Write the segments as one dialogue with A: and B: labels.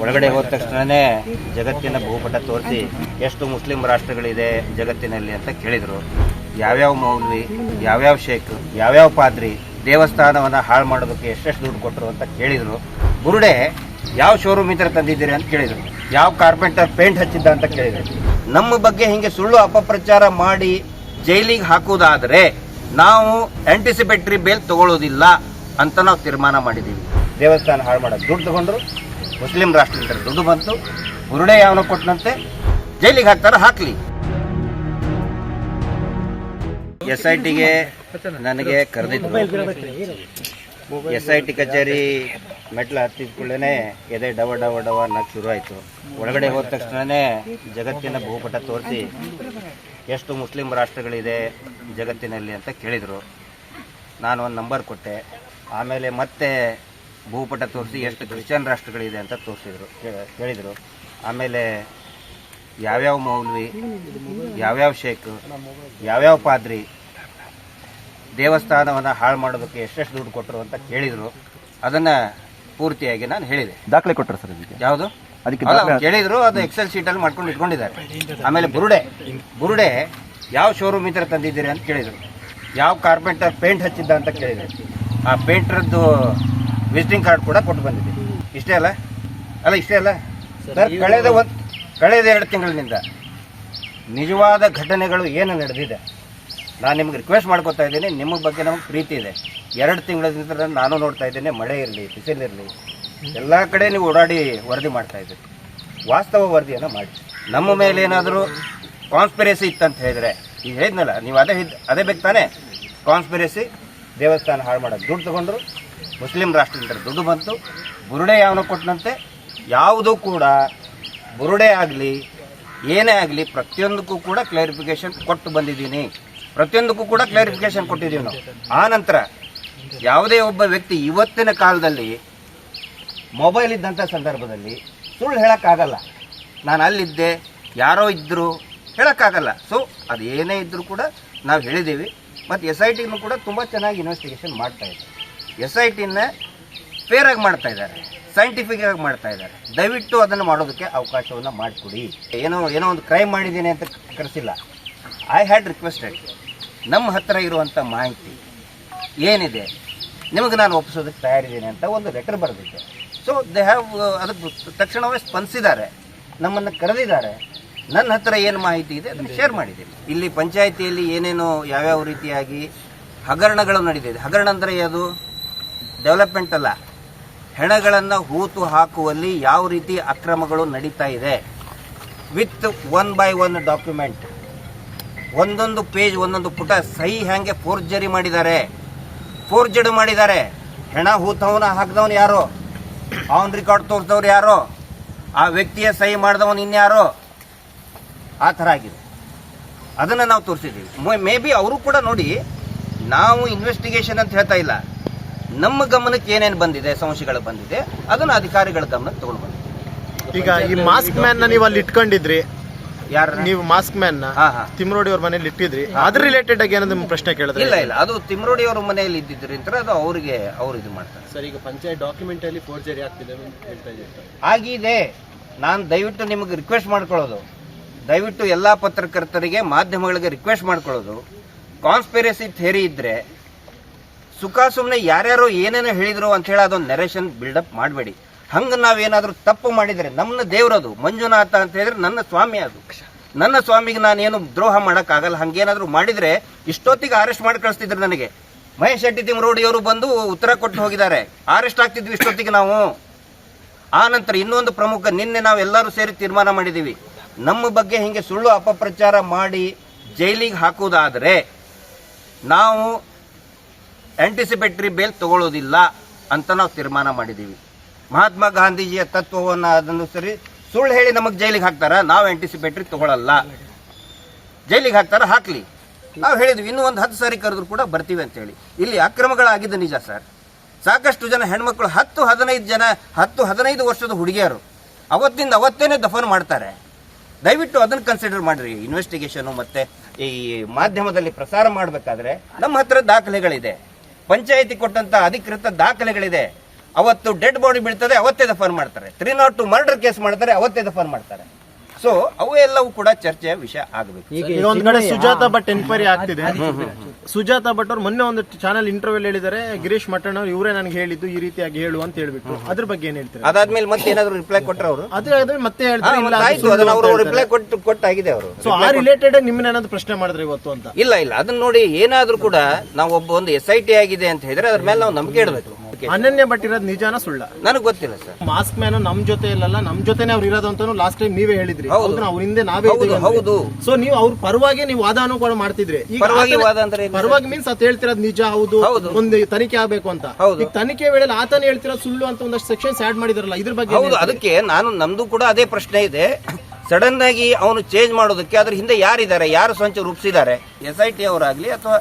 A: ಒಳಗಡೆ ಹೋದ ತಕ್ಷಣನೇ ಜಗತ್ತಿನ ಭೂಪಟ ತೋರಿಸಿ ಎಷ್ಟು ಮುಸ್ಲಿಂ ರಾಷ್ಟ್ರಗಳಿದೆ ಜಗತ್ತಿನಲ್ಲಿ ಅಂತ ಕೇಳಿದರು. ಯಾವ್ಯಾವ ಮೌಲ್ವಿ, ಯಾವ್ಯಾವ ಶೇಖ್, ಯಾವ್ಯಾವ ಪಾದ್ರಿ, ದೇವಸ್ಥಾನವನ್ನು ಹಾಳು ಮಾಡೋದಕ್ಕೆ ಎಷ್ಟೆಷ್ಟು ದುಡ್ಡು ಕೊಟ್ಟರು ಅಂತ ಕೇಳಿದರು. ಬುರುಡೆ ಯಾವ ಶೋರೂಮ್ ಇದ್ರೆ ತಂದಿದ್ದೀರಿ ಅಂತ ಕೇಳಿದರು. ಯಾವ ಕಾರ್ಪೆಂಟರ್ ಪೇಂಟ್ ಹಚ್ಚಿದ್ದ ಅಂತ ಕೇಳಿದರು. ನಮ್ಮ ಬಗ್ಗೆ ಹಿಂಗೆ ಸುಳ್ಳು ಅಪಪ್ರಚಾರ ಮಾಡಿ ಜೈಲಿಗೆ ಹಾಕುವುದಾದರೆ ನಾವು ಆಂಟಿಸಿಪೇಟ್ರಿ ಬೇಲ್ ತಗೊಳ್ಳೋದಿಲ್ಲ ಅಂತ ನಾವು ತೀರ್ಮಾನ ಮಾಡಿದ್ದೀವಿ ದೇವಸ್ಥಾನ ಹಾಳು ಮಾಡೋದು ದುಡ್ಡು ತಗೊಂಡ್ರು ಮುಸ್ಲಿಂ ರಾಷ್ಟ್ರದಿಂದ ದುಡ್ಡು ಬಂತು ಬುರುಡೆ ಯಾವನ ಕೊಟ್ಟನಂತೆ ಜೈಲಿಗೆ ಹಾಕ್ತಾರೆ, ಹಾಕ್ಲಿ. ಎಸ್ ಐ ಟಿಗೆ ನನಗೆ ಕರೆದಿದ್ದು ಎಸ್ ಐ ಟಿ ಕಚೇರಿ ಮೆಟ್ಲು ಹತ್ತಿದ ಕೂಡಲೇ ಎದೆ ಡವ ಡವ ಡವ ಅನ್ನೋಕ್ಕೆ ಶುರು ಆಯಿತು. ಒಳಗಡೆ ಹೋದ ತಕ್ಷಣವೇ ಜಗತ್ತಿನ ಭೂಪಟ ತೋರಿಸಿ ಎಷ್ಟು ಮುಸ್ಲಿಂ ರಾಷ್ಟ್ರಗಳಿದೆ ಜಗತ್ತಿನಲ್ಲಿ ಅಂತ ಕೇಳಿದರು. ನಾನು ಒಂದು ನಂಬರ್ ಕೊಟ್ಟೆ. ಆಮೇಲೆ ಮತ್ತೆ ಭೂಪಟ ತೋರಿಸಿ ಎಷ್ಟು ಕ್ರಿಶ್ಚಿಯನ್ ರಾಷ್ಟ್ರಗಳಿದೆ ಅಂತ ತೋರಿಸಿದ್ರು. ಹೇಳಿದರು. ಆಮೇಲೆ ಯಾವ್ಯಾವ ಮೌಲ್ವಿ ಯಾವ್ಯಾವ ಶೇಖ್ ಯಾವ್ಯಾವ ಪಾದ್ರಿ ದೇವಸ್ಥಾನವನ್ನು ಹಾಳು ಮಾಡೋದಕ್ಕೆ ಎಷ್ಟೆಷ್ಟು ದುಡ್ಡು ಕೊಟ್ಟರು ಅಂತ ಕೇಳಿದರು. ಅದನ್ನು ಪೂರ್ತಿಯಾಗಿ ನಾನು ಹೇಳಿದೆ.
B: ದಾಖಲೆ ಕೊಟ್ಟರು ಸರ್
A: ಯಾವುದು?
B: ಅದಕ್ಕೆ
A: ಕೇಳಿದ್ರು ಅದು ಎಕ್ಸೆಲ್ ಶೀಟಲ್ಲಿ ಮಾಡ್ಕೊಂಡು ಇಟ್ಕೊಂಡಿದ್ದಾರೆ. ಆಮೇಲೆ ಬುರುಡೆ ಬುರುಡೆ ಯಾವ ಶೋರೂಮ್ ಇದ್ರೆ ತಂದಿದ್ದೀರಿ ಅಂತ ಕೇಳಿದರು. ಯಾವ ಕಾರ್ಪೆಂಟರ್ ಪೇಂಟ್ ಹಚ್ಚಿದ್ದ ಅಂತ ಕೇಳಿದರು. ಆ ಪೇಂಟ್ರದ್ದು ವಿಸಿಟಿಂಗ್ ಕಾರ್ಡ್ ಕೂಡ ಕೊಟ್ಟು ಬಂದಿದೆ ಇಷ್ಟೇ ಅಲ್ಲ? ಅಲ್ಲ ಇಷ್ಟೇ ಅಲ್ಲ? ಸರ್ ಕಳೆದ ಒಂದು ಕಳೆದ ಎರಡು ತಿಂಗಳಿನಿಂದ ನಿಜವಾದ ಘಟನೆಗಳು ಏನು ನಡೆದಿದೆ? ನಾನು ನಿಮ್ಗೆ ರಿಕ್ವೆಸ್ಟ್ ಮಾಡ್ಕೊತಾ ಇದ್ದೀನಿ. ನಿಮ್ಮ ಬಗ್ಗೆ ನಮಗೆ ಪ್ರೀತಿ ಇದೆ. ಎರಡು ತಿಂಗಳಿಂದ ನಾನು ನೋಡ್ತಾ ಇದ್ದೇನೆ ಮಳೆ ಇರಲಿ ಬಿಸಿಲಿರಲಿ ಎಲ್ಲ ಕಡೆ ನೀವು ಓಡಾಡಿ ವರದಿ ಮಾಡ್ತಾ ಇದ್ದೀರಿ. ವಾಸ್ತವ ವರದಿಯನ್ನು ಮಾಡಿ. ನಮ್ಮ ಮೇಲೆ ಏನಾದರೂ ಕಾನ್ಸ್ಪಿರಸಿ ಇತ್ತಂತ ಹೇಳಿದರೆ ಈಗ ಹೇಳಿದ್ನಲ್ಲ ನೀವು ಅದೇ ಅದೇ ಬೇಕು ತಾನೇ? ಕಾನ್ಸ್ಪಿರಸಿ ದೇವಸ್ಥಾನ ಹಾಳು ಮಾಡೋದು ದುಡ್ಡು ತಗೊಂಡ್ರು, ಮುಸ್ಲಿಂ ರಾಷ್ಟ್ರದಿಂದ ದುಡ್ಡು ಬಂತು. ಬುರುಡೆ ಯಾವನ ಕೊಟ್ಟನಂತೆ ಯಾವುದೂ ಕೂಡ ಬುರುಡೆ ಆಗಲಿ, ಏನೇ ಆಗಲಿ, ಪ್ರತಿಯೊಂದಕ್ಕೂ ಕೂಡ ಕ್ಲಾರಿಫಿಕೇಶನ್ ಕೊಟ್ಟು ಬಂದಿದ್ದೀನಿ. ಪ್ರತಿಯೊಂದಕ್ಕೂ ಕೂಡ ಕ್ಲಾರಿಫಿಕೇಶನ್ ಕೊಟ್ಟಿದ್ದೀವಿ ನಾವು. ಆ ನಂತರ ಯಾವುದೇ ಒಬ್ಬ ವ್ಯಕ್ತಿ ಇವತ್ತಿನ ಕಾಲದಲ್ಲಿ ಮೊಬೈಲ್ ಇದ್ದಂಥ ಸಂದರ್ಭದಲ್ಲಿ ಸುಳ್ಳು ಹೇಳೋಕ್ಕಾಗಲ್ಲ. ನಾನು ಅಲ್ಲಿದ್ದೆ, ಯಾರೋ ಇದ್ದರು ಹೇಳೋಕ್ಕಾಗಲ್ಲ. ಸೊ ಅದು ಏನೇ ಇದ್ದರೂ ಕೂಡ ನಾವು ಹೇಳಿದ್ದೀವಿ. ಮತ್ತು ಎಸ್ ಐ ಟಿನೂ ಕೂಡ ತುಂಬ ಚೆನ್ನಾಗಿ ಇನ್ವೆಸ್ಟಿಗೇಷನ್ ಮಾಡ್ತಾ ಇದ್ದಾರೆ. ಎಸ್ ಐ ಟಿನ ಫೇರಾಗಿ ಮಾಡ್ತಾ ಇದ್ದಾರೆ. ಸೈಂಟಿಫಿಕ್ ಆಗಿ ಮಾಡ್ತಾ ಇದ್ದಾರೆ. ದಯವಿಟ್ಟು ಅದನ್ನು ಮಾಡೋದಕ್ಕೆ ಅವಕಾಶವನ್ನು ಮಾಡಿಕೊಡಿ. ಏನೋ ಏನೋ ಒಂದು ಕ್ರೈಮ್ ಮಾಡಿದ್ದೀನಿ ಅಂತ ಕರೆಸಿಲ್ಲ. ಐ ಹ್ಯಾಡ್ ರಿಕ್ವೆಸ್ಟೆಡ್ ನಮ್ಮ ಹತ್ತಿರ ಇರುವಂಥ ಮಾಹಿತಿ ಏನಿದೆ? ನಿಮಗೆ ನಾನು ಒಪ್ಪಿಸೋದಕ್ಕೆ ತಯಾರಿದ್ದೀನಿ ಅಂತ ಒಂದು ಲೆಟರ್ ಬರೆದಿದ್ದೆ. ಸೊ ದೇ ಹ್ಯಾವ್ ಅದಕ್ಕೆ ತಕ್ಷಣವೇ ಸ್ಪಂದಿಸಿದ್ದಾರೆ. ನಮ್ಮನ್ನು ಕರೆದಿದ್ದಾರೆ. ನನ್ನ ಹತ್ರ ಏನು ಮಾಹಿತಿ ಇದೆ ಅದನ್ನು ಶೇರ್ ಮಾಡಿದ್ದೀನಿ. ಇಲ್ಲಿ ಪಂಚಾಯಿತಿಯಲ್ಲಿ ಏನೇನು ಯಾವ್ಯಾವ ರೀತಿಯಾಗಿ ಹಗರಣಗಳು ನಡೀತಿದೆ ಹಗರಣ ಅಂದರೆ ಅದು ಡೆವಲಪ್ಮೆಂಟ್ ಅಲ್ಲ. ಹೆಣಗಳನ್ನು ಹೂತು ಹಾಕುವಲ್ಲಿ ಯಾವ ರೀತಿ ಅಕ್ರಮಗಳು ನಡೀತಾ ಇದೆ? With one by one document ಒಂದೊಂದು ಪೇಜ್ ಒಂದೊಂದು ಪುಟ ಸಹಿ ಹ್ಯಾಂಗೆ ಫೋರ್ಜರಿ ಮಾಡಿದ್ದಾರೆ? ಫೋರ್ಜಡ್ ಮಾಡಿದ್ದಾರೆ. ಹೆಣ ಹೂತವನ ಹಾಕಿದವನು ಯಾರೋ? ಆನ್ ರೆಕಾರ್ಡ್ ತೋರಿಸಿದವ್ರು ಯಾರೋ? ಆ ವ್ಯಕ್ತಿಯ ಸಹಿ ಮಾಡಿದವನು ಇನ್ಯಾರೋ? ಆ ಥರ ಆಗಿದೆ. ಅದನ್ನು ನಾವು ತೋರಿಸಿದ್ದೀವಿ. ಮೇ ಬಿ ಅವರು ಕೂಡ ನೋಡಿ ನಾವು ಇನ್ವೆಸ್ಟಿಗೇಷನ್ ಅಂತ ಹೇಳ್ತಾ ಇಲ್ಲ. ನಮ್ಮ ಗಮನಕ್ಕೆ ಏನೇನು ಬಂದಿದೆ ಸಂಶಯಗಳು ಬಂದಿದೆ ಅದನ್ನು ಅಧಿಕಾರಿಗಳ ಗಮನಕ್ಕೆ ತಗೊಂಡು ಬಂದಿದೆ
C: ಈಗ ಈ ಮಾಸ್ಕ್ ಮ್ಯಾನ್ ನೀವು ಅಲ್ಲಿ ಇಟ್ಕೊಂಡಿದ್ರಿ.
A: ಯಾರು?
C: ನೀವು ಮಾಸ್ಕ್ ಮ್ಯಾನ್ನ
A: ಹಾ ಹಾ.
C: ತಿಮ್ರೋಡಿ ಅವ್ರ ಮನೇಲಿ ಇಟ್ಟಿದ್ರಿ. ಅದ್ರ ರಿಲೇಟೆಡ್ ಆಗಿ ಏನೋ ನಿಮ್ಮ ಪ್ರಶ್ನೆ ಕೇಳಿದ್ರೆ
A: ಇಲ್ಲ ಇಲ್ಲ. ಅದು ತಿಮ್ರೋಡಿ ಅವ್ರ ಮನೆಯಲ್ಲಿ ಅಂತ ಅದು ಅವರಿಗೆ ಅವ್ರು ಇದು ಮಾಡ್ತಾರೆ.
D: ಸರ್ ಈಗ ಪಂಚಾಯತ್ ಡಾಕ್ಯುಮೆಂಟ್ ಅಲ್ಲಿ ಫೋರ್ಜರಿ ಆಗ್ತಿದೆ ಅಂತ ಹೇಳ್ತಾ ಇದ್ದೀವಿ
A: ಆಗಿದೆ. ನಾನು ದಯವಿಟ್ಟು ನಿಮಗೆ ರಿಕ್ವೆಸ್ಟ್ ಮಾಡ್ಕೊಳ್ಳೋದು. ದಯವಿಟ್ಟು ಎಲ್ಲ ಪತ್ರಕರ್ತರಿಗೆ, ಮಾಧ್ಯಮಗಳಿಗೆ ರಿಕ್ವೆಸ್ಟ್ ಮಾಡ್ಕೊಳ್ಳೋದು. ಕಾನ್ಸ್ಪಿರಸಿ ಥೇರಿ ಇದ್ರೆ, ಸುಖ ಸುಮ್ಮನೆ ಯಾರ್ಯಾರು ಏನೇನೋ ಹೇಳಿದ್ರು ಅಂತ ಹೇಳಿ ಅದೊಂದು ನೆರೇಷನ್ ಬಿಲ್ಡಪ್ ಮಾಡಬೇಡಿ. ಹಂಗೆ ನಾವೇನಾದರೂ ತಪ್ಪು ಮಾಡಿದರೆ ನಮ್ಮ ದೇವರದು ಮಂಜುನಾಥ ಅಂತ ಹೇಳಿದ್ರೆ ನನ್ನ ಸ್ವಾಮಿ ಅದು. ನನ್ನ ಸ್ವಾಮಿಗೆ ನಾನೇನು ದ್ರೋಹ ಮಾಡೋಕ್ಕಾಗಲ್ಲ, ಹಂಗೇನಾದರೂ ಮಾಡಿದರೆ ಇಷ್ಟೊತ್ತಿಗೆ ಅರೆಸ್ಟ್ ಮಾಡಿ ಕಳಿಸ್ತಿದ್ರು ನನಗೆ. ಮಹೇಶ್ ಶೆಟ್ಟಿ ತಿಮ್ರೋಡಿಯವರು ಬಂದು ಉತ್ತರ ಕೊಟ್ಟು ಹೋಗಿದ್ದಾರೆ. ಅರೆಸ್ಟ್ ಆಗ್ತಿದ್ವಿ ಇಷ್ಟೊತ್ತಿಗೆ ನಾವು. ಆ ನಂತರ ಇನ್ನೊಂದು ಪ್ರಮುಖ, ನಿನ್ನೆ ನಾವೆಲ್ಲರೂ ಸೇರಿ ತೀರ್ಮಾನ ಮಾಡಿದ್ದೀವಿ ನಮ್ಮ ಬಗ್ಗೆ ಹಿಂಗೆ ಸುಳ್ಳು ಅಪಪ್ರಚಾರ ಮಾಡಿ ಜೈಲಿಗೆ ಹಾಕುವುದಾದರೆ ನಾವು ಆಂಟಿಸಿಪೇಟರಿ ಬೇಲ್ ತಗೊಳ್ಳೋದಿಲ್ಲ ಅಂತ ನಾವು ತೀರ್ಮಾನ ಮಾಡಿದ್ದೀವಿ. ಮಹಾತ್ಮ ಗಾಂಧೀಜಿಯ ತತ್ವವನ್ನು ಅದನ್ನು ಸರಿ ಸುಳ್ಳು ಹೇಳಿ ನಮಗೆ ಜೈಲಿಗೆ ಹಾಕ್ತಾರ? ನಾವು ಆಂಟಿಸಿಪೇಟ್ರಿ ತಗೊಳ್ಳಲ್ಲ. ಜೈಲಿಗೆ ಹಾಕ್ತಾರ? ಹಾಕ್ಲಿ. ನಾವು ಹೇಳಿದ್ವಿ, ಇನ್ನೂ ಒಂದು ಹತ್ತು ಸಾರಿ ಕರೆದ್ರು ಕೂಡ ಬರ್ತೀವಿ ಅಂತ ಹೇಳಿ. ಇಲ್ಲಿ ಅಕ್ರಮಗಳಾಗಿದ್ದು ನಿಜ ಸರ್. ಸಾಕಷ್ಟು ಜನ ಹೆಣ್ಮಕ್ಳು, ಹತ್ತು, ಹದಿನೈದು ಜನ, ಹತ್ತು, ಹದಿನೈದು ವರ್ಷದ ಹುಡುಗಿಯರು ಅವತ್ತಿಂದ ಅವತ್ತೇನೆ ದಫನ್ ಮಾಡ್ತಾರೆ. ದಯವಿಟ್ಟು ಅದನ್ನು ಕನ್ಸಿಡರ್ ಮಾಡಿರಿ. ಇನ್ವೆಸ್ಟಿಗೇಷನು ಮತ್ತೆ ಈ ಮಾಧ್ಯಮದಲ್ಲಿ ಪ್ರಸಾರ ಮಾಡಬೇಕಾದ್ರೆ ನಮ್ಮ ಹತ್ರ ದಾಖಲೆಗಳಿದೆ. ಪಂಚಾಯಿತಿ ಕೊಟ್ಟಂತ ಅಧಿಕೃತ ದಾಖಲೆಗಳಿದೆ. ಅವತ್ತು ಡೆಡ್ ಬಾಡಿ ಬೀಳ್ತದೆ, ಅವತ್ತೇ ದಫನ್ ಮಾಡ್ತಾರೆ. Three not two murder case ಮಾಡ್ತಾರೆ, ಅವತ್ತೇ ದಫನ್ ಮಾಡ್ತಾರೆ. ಸೊ ಅವೆಲ್ಲವೂ ಎಲ್ಲವೂ ಕೂಡ ಚರ್ಚೆಯ ವಿಷಯ ಆಗಬೇಕು.
C: ಈಗ ಒಂದ್ ಕಡೆ ಸುಜಾತ ಭಟ್ ಎನ್ಕ್ವೈರಿ ಆಗ್ತಿದೆ. ಸುಜಾತ ಭಟ್ ಅವ್ರು ಮೊನ್ನೆ ಒಂದು ಚಾನಲ್ ಇಂಟರ್ವ್ಯೂ ಹೇಳಿದ್ದಾರೆ ಗಿರೀಶ್ ಮಟ್ಟಣ್ಣ ಅವ್ರು ಇವರೇ ನನಗೆ ಹೇಳಿದ್ದು ಈ ರೀತಿಯಾಗಿ ಹೇಳು ಅಂತ ಹೇಳ್ಬಿಟ್ಟು. ಅದ್ರ ಬಗ್ಗೆ ಏನ್ ಹೇಳ್ತಾರೆ?
A: ಅದಾದ್ಮೇಲೆ ಮತ್ತೆ ಏನಾದ್ರು ರಿಪ್ಲೈ ಕೊಟ್ಟರೆ ಅವರು?
C: ಅದೇ ಅದೇ ಮತ್ತೆ ಹೇಳ್ತಾರೆ ಇಲ್ಲ
A: ಆಯ್ತು ಅದನ್ನ ಅವರು ರಿಪ್ಲೈ. ಕೊಟ್ಟು ಕೊಟ್ಟಾಗಿದೆ ಅವರು.
C: ಸೊ ಆ ರಿಲೇಟೆಡ್ ನಿಮ್ಮನ್ನ ಏನಾದ್ರು ಪ್ರಶ್ನೆ ಮಾಡಿದ್ರೆ ಇವತ್ತು ಅಂತ?
A: ಇಲ್ಲ ಇಲ್ಲ. ಅದನ್ನ ನೋಡಿ ಏನಾದ್ರೂ ಕೂಡ ನಾವು ಒಬ್ಬ ಒಂದು ಎಸ್ ಐ ಟಿ ಆಗಿದೆ ಅಂತ ಹೇಳಿದ್ರೆ ಅದ್ರ ಮೇಲೆ ನಾವು ನಂಬಿಕೆ ಇಡಬೇಕು.
C: ಅನನ್ಯ ಭಟ್ ಇರೋದು ನಿಜಾನ ಸುಳ್ಳ
A: ನನಗೆ ಗೊತ್ತಿಲ್ಲ ಸರ್
C: ಮಾಸ್ಕ್ ಮ್ಯಾನ್ ನಮ್ ಜೊತೆ ಇಲ್ಲಲ್ಲ ನಮ್ ಜೊತೆನೆ ಅವ್ರು ಇರೋದು ಅಂತಾನು ಲಾಸ್ಟ್ ಟೈಮ್ ನೀವೇ ಹೇಳಿದ್ರಿ
A: ಹೌದು.
C: ಹೌದು ಅವ್ರ ಹಿಂದೆ ನಾವೇ
A: ಹೌದು, ಹೌದು.
C: ಸೊ ನೀವು ಅವ್ರ ಪರವಾಗಿ ನೀವು ವಾದನೂ ಕೂಡ ಮಾಡ್ತಿದ್ರಿ ಈಗ
A: ಪರವಾಗಿ
C: ಆತನೇ-
A: ವಾದ ಅಂದ್ರೆ ಏನು?
C: ಪರವಾಗಿ ಮೀನ್ಸ್ ಅತ್ ಹೇಳ್ತಿರೋದು ನಿಜ ಹೌದು
A: ಹೌದು.
C: ಒಂದು ತನಿಖೆ ಆಗ್ಬೇಕು ಅಂತ
A: ಹೌದು.
C: ಈಗ ತನಿಖೆ ವೇಳೆ ಆತನ ಹೇಳ್ತಿರೋ ಸುಳ್ಳು ಅಂತ ಒಂದಷ್ಟು ಸೆಕ್ಷನ್ಸ್ ಆಡ್ ಮಾಡಿದಾರಲ್ಲ ಇದ್ರ ಬಗ್ಗೆ ಏನ್
A: ಹೌದು
C: ಹೇಳ್ತೀರಿ?
A: ಅದಕ್ಕೆ ನಾನು ನಮ್ದು ಕೂಡ ಅದೇ ಪ್ರಶ್ನೆ ಇದೆ ಸಡನ್ ಆಗಿ ಅವನು ಚೇಂಜ್ ಮಾಡೋದಕ್ಕೆ ಅದ್ರ ಹಿಂದೆ ಯಾರಿದ್ದಾರೆ ಯಾರು ಸಂಚು ರೂಪಿಸಿದ್ದಾರೆ ಎಸ್ ಐ ಟಿ ಅವರಾಗ್ಲಿ ಅಥವಾ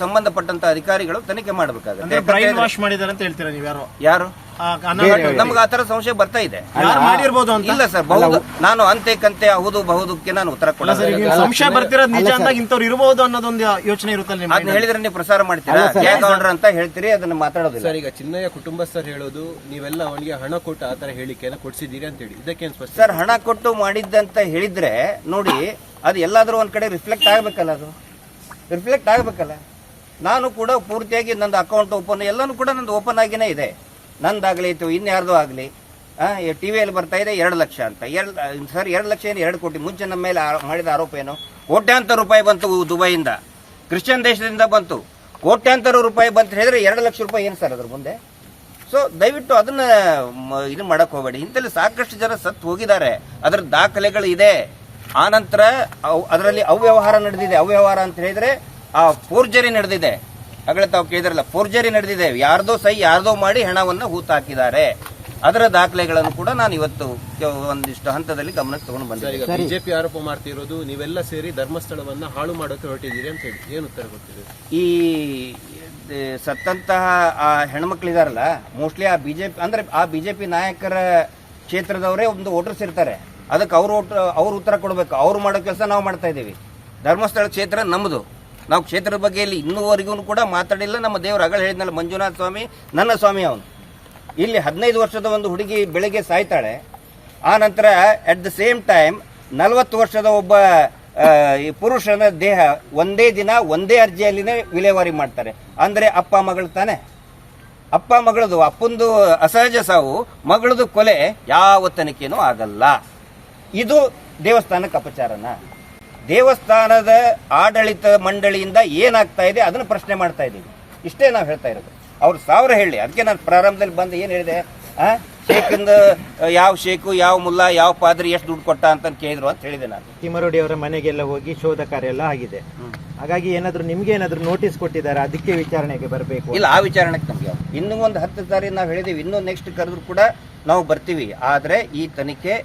A: ಸಂಬಂಧಪಟ್ಟಂತ ಅಧಿಕಾರಿಗಳು ತನಿಖೆ
C: ಅಂದ್ರೆ
A: ಮಾಡಬೇಕಾಗುತ್ತೆ
C: ಬ್ರೈನ್ ವಾಶ್ ಮಾಡಿದಾರೆ ಅಂತ ಹೇಳ್ತೀರಾ ನೀವು ಯಾರೋ?
A: ಯಾರು? ನಮ್ಗೆ ಆತರ ಸಂಶಯ ಬರ್ತಾ ಇದೆ.
C: ಯಾರು ಮಾಡಿರ್ಬೋದು ಅಂತ?
A: ಇಲ್ಲ ಸರ್ ಬಹುದು ನಾನು ಅಂತೆ ಕಂತೆ ಹೌದು ಬಹುದಕ್ಕೆ ನಾನು ಉತ್ತರ ಕೊಡಲ್ಲ
C: ನೀವು ಸಂಶಯ ಬರ್ತಿರೋದು ನಿಜ ಅಂದಾಗ ಇಂಥವ್ರು ಇರಬಹುದು ಅನ್ನೋದೊಂದು ಯೋಚನೆ ಇರುತ್ತಲ್ಲ
A: ಅದನ್ನ ಹೇಳಿದ್ರೆ ನೀವು ಪ್ರಸಾರ ಮಾಡ್ತೀರಾ? ಅಂತ ಹೇಳ್ತೀರಿ ಅದನ್ನ ಮಾತಾಡೋದಿಲ್ಲ.
D: ಸರ್ ಈಗ ಚಿನ್ನಯ್ಯ ಕುಟುಂಬಸ್ಥರು ಹೇಳೋದು ನೀವೆಲ್ಲ ಅವನಿಗೆ ಹಣ ಕೊಟ್ಟು ಆ ತರ ಹೇಳಿಕೆಯನ್ನು ಕೊಡ್ಸಿದ್ದೀರಿ ಅಂತ ಹೇಳಿ. ಇದಕ್ಕೆ ಸ್ಪಷ್ಟ?
A: ಸರ್ ಹಣ ಕೊಟ್ಟು ಮಾಡಿದ್ದಂತ ಹೇಳಿದ್ರೆ ನೋಡಿ ಅದು ಎಲ್ಲಾದ್ರೂ ಒಂದ್ ಕಡೆ ರಿಫ್ಲೆಕ್ಟ್ ಆಗ್ಬೇಕಲ್ಲ ಅದು. ರಿಫ್ಲೆಕ್ಟ್ ಆಗಬೇಕಲ್ಲ. ನಾನು ಕೂಡ ಪೂರ್ತಿಯಾಗಿ ನಂದು ಅಕೌಂಟ್ ಓಪನ್ ಎಲ್ಲನೂ ಕೂಡ ನಂದು ಓಪನ್ ಆಗಿನೇ ಇದೆ. ನಂದಾಗಲಿ ಇತ್ತು ಇನ್ಯಾರ್ದು ಆಗಲಿ ಟಿ ವಿಯಲ್ಲಿ ಬರ್ತಾ ಇದೆ ಎರಡು ಲಕ್ಷ ಅಂತ. ಎರಡು ಸರ್ ಎರಡು ಲಕ್ಷ ಏನು, ಎರಡು ಕೋಟಿ. ಮುಂಚೆ ನಮ್ಮ ಮೇಲೆ ಮಾಡಿದ ಆರೋಪ ಏನು? ಕೋಟ್ಯಾಂತರ ರೂಪಾಯಿ ಬಂತು ದುಬೈಯಿಂದ. ಕ್ರಿಶ್ಚಿಯನ್ ದೇಶದಿಂದ ಬಂತು. ಕೋಟ್ಯಾಂತರ ರೂಪಾಯಿ ಬಂತು ಹೇಳಿದ್ರೆ ಎರಡು ಲಕ್ಷ ರೂಪಾಯಿ ಏನು ಸರ್ ಅದ್ರ ಮುಂದೆ? ಸೊ ದಯವಿಟ್ಟು ಅದನ್ನ ಇದು ಮಾಡಕ್ ಹೋಗಬೇಡಿ. ಇಂಥಲ್ಲಿ ಸಾಕಷ್ಟು ಜನ ಸತ್ತು ಹೋಗಿದ್ದಾರೆ. ಅದರ ದಾಖಲೆಗಳು ಇದೆ. ಆನಂತರ ಅದರಲ್ಲಿ ಅವ್ಯವಹಾರ ನಡೆದಿದೆ. ಅವ್ಯವಹಾರ ಅಂತ ಹೇಳಿದ್ರೆ ಆ ಫೋರ್ಜರಿ ನಡೆದಿದೆ. ಆಗಲೇ ತಾವು ಕೇಳಿದ್ರಲ್ಲ ಫೋರ್ಜರಿ ನಡೆದಿದೆ. ಯಾರ್ದೋ ಸಹಿ ಯಾರ್ದೋ ಮಾಡಿ ಹಣವನ್ನು ಹೂತಾಕಿದ್ದಾರೆ. ಅದರ ದಾಖಲೆಗಳನ್ನು ಕೂಡ ನಾನು ಇವತ್ತು ಒಂದಿಷ್ಟು ಹಂತದಲ್ಲಿ ಗಮನಕ್ಕೆ ತಗೊಂಡು
D: ಬಂದೆ ಬಿಜೆಪಿ ಆರೋಪ ಮಾಡ್ತಿರೋದು ನೀವೆಲ್ಲ ಸೇರಿ ಧರ್ಮಸ್ಥಳವನ್ನ ಹಾಳು ಮಾಡೋಕೆ ಹೊರಟಿದ್ದೀರಿ ಅಂತ ಹೇಳಿ. ಏನು ಉತ್ತರ ಗೊತ್ತಿದೆ
A: ಈ ಸತ್ತಂತಹ ಆ ಹೆಣ್ಮಕ್ಳಿದಾರಲ್ಲ ಮೋಸ್ಟ್ಲಿ ಆ ಬಿಜೆಪಿ ಅಂದ್ರೆ ಆ ಬಿಜೆಪಿ ನಾಯಕರ ಕ್ಷೇತ್ರದವರೇ ಒಂದು ವೋಟರ್ಸ್ ಇರ್ತಾರೆ. ಅದಕ್ಕೆ ಅವರು ಅವ್ರು ಉತ್ತರ ಕೊಡಬೇಕು. ಅವ್ರು ಮಾಡೋ ಕೆಲಸ ನಾವು ಮಾಡ್ತಾ ಇದ್ದೀವಿ. ಧರ್ಮಸ್ಥಳ ಕ್ಷೇತ್ರ ನಮ್ಮದು ನಾವು ಕ್ಷೇತ್ರದ ಬಗ್ಗೆ ಇಲ್ಲಿ ಇನ್ನೂವರೆಗೂ ಕೂಡ ಮಾತಾಡಿಲ್ಲ. ನಮ್ಮ ದೇವರು ಅಗಳ ಹೇಳಿದ್ನಲ್ಲ, ಮಂಜುನಾಥ ಸ್ವಾಮಿ, ನನ್ನ ಸ್ವಾಮಿ ಅವನು. ಇಲ್ಲಿ ಹದಿನೈದು ವರ್ಷದ ಒಂದು ಹುಡುಗಿ ಬೆಳಗ್ಗೆ ಸಾಯ್ತಾಳೆ. ಆ ನಂತರ ಅಟ್ ದ ಸೇಮ್ ಟೈಮ್ ನಲವತ್ತು ವರ್ಷದ ಒಬ್ಬ ಈ ಪುರುಷನ ದೇಹ ಒಂದೇ ದಿನ, ಒಂದೇ ಅರ್ಜಿಯಲ್ಲಿನೇ ವಿಲೇವಾರಿ ಮಾಡ್ತಾರೆ. ಅಂದರೆ ಅಪ್ಪ ಮಗಳು ತಾನೆ. ಅಪ್ಪ ಮಗಳದು, ಅಪ್ಪಂದು ಅಸಹಜ ಸಾವು, ಮಗಳದು ಕೊಲೆ ಯಾವ ತನಿಖೆನೂ ಆಗಲ್ಲ. ಇದು ದೇವಸ್ಥಾನಕ್ಕೆ ಅಪಚಾರನ. ದೇವಸ್ಥಾನದ ಆಡಳಿತ ಮಂಡಳಿಯಿಂದ ಏನಾಗ್ತಾ ಇದೆ ಅದನ್ನು ಪ್ರಶ್ನೆ ಮಾಡ್ತಾ ಇದ್ದೀವಿ. ಇಷ್ಟೇ ನಾವು ಹೇಳ್ತಾ ಇರೋದು. ಅವ್ರು ಸಾವಿರ ಹೇಳಿ. ಅದಕ್ಕೆ ನಾನು ಪ್ರಾರಂಭದಲ್ಲಿ ಬಂದು ಏನು ಹೇಳಿದೆ? ಆ? ಶೇಖಂದ ಯಾವ ಶೇಖು ಯಾವ ಮುಲ್ಲಾ ಯಾವ ಪಾದ್ರಿ ಎಷ್ಟು ದುಡ್ಡು ಕೊಟ್ಟ ಅಂತ ಕೇಳಿದ್ರು ಅಂತ ಹೇಳಿದೆ ನಾನು.
B: ತಿಮರೋಡಿ ಅವರ ಮನೆಗೆಲ್ಲ ಹೋಗಿ ಶೋಧ ಕಾರ್ಯ ಎಲ್ಲ ಆಗಿದೆ. ಹಾಗಾಗಿ ಏನಾದರೂ ನಿಮ್ಗೆ ಏನಾದರೂ ನೋಟಿಸ್ ಕೊಟ್ಟಿದ್ದಾರೆ? ಅದಕ್ಕೆ ವಿಚಾರಣೆಗೆ ಬರಬೇಕು
A: ಇಲ್ಲ ಆ ವಿಚಾರಣೆಗೆ ನಮ್ಗೆ ಇನ್ನೂ ಒಂದು ಹತ್ತು ಸಾರಿ ನಾವು ಹೇಳಿದೀವಿ. ಇನ್ನೂ ನೆಕ್ಸ್ಟ್ ಕರೆದ್ರು ಕೂಡ ನಾವು ಬರ್ತೀವಿ. ಆದರೆ ಈ ತನಿಖೆ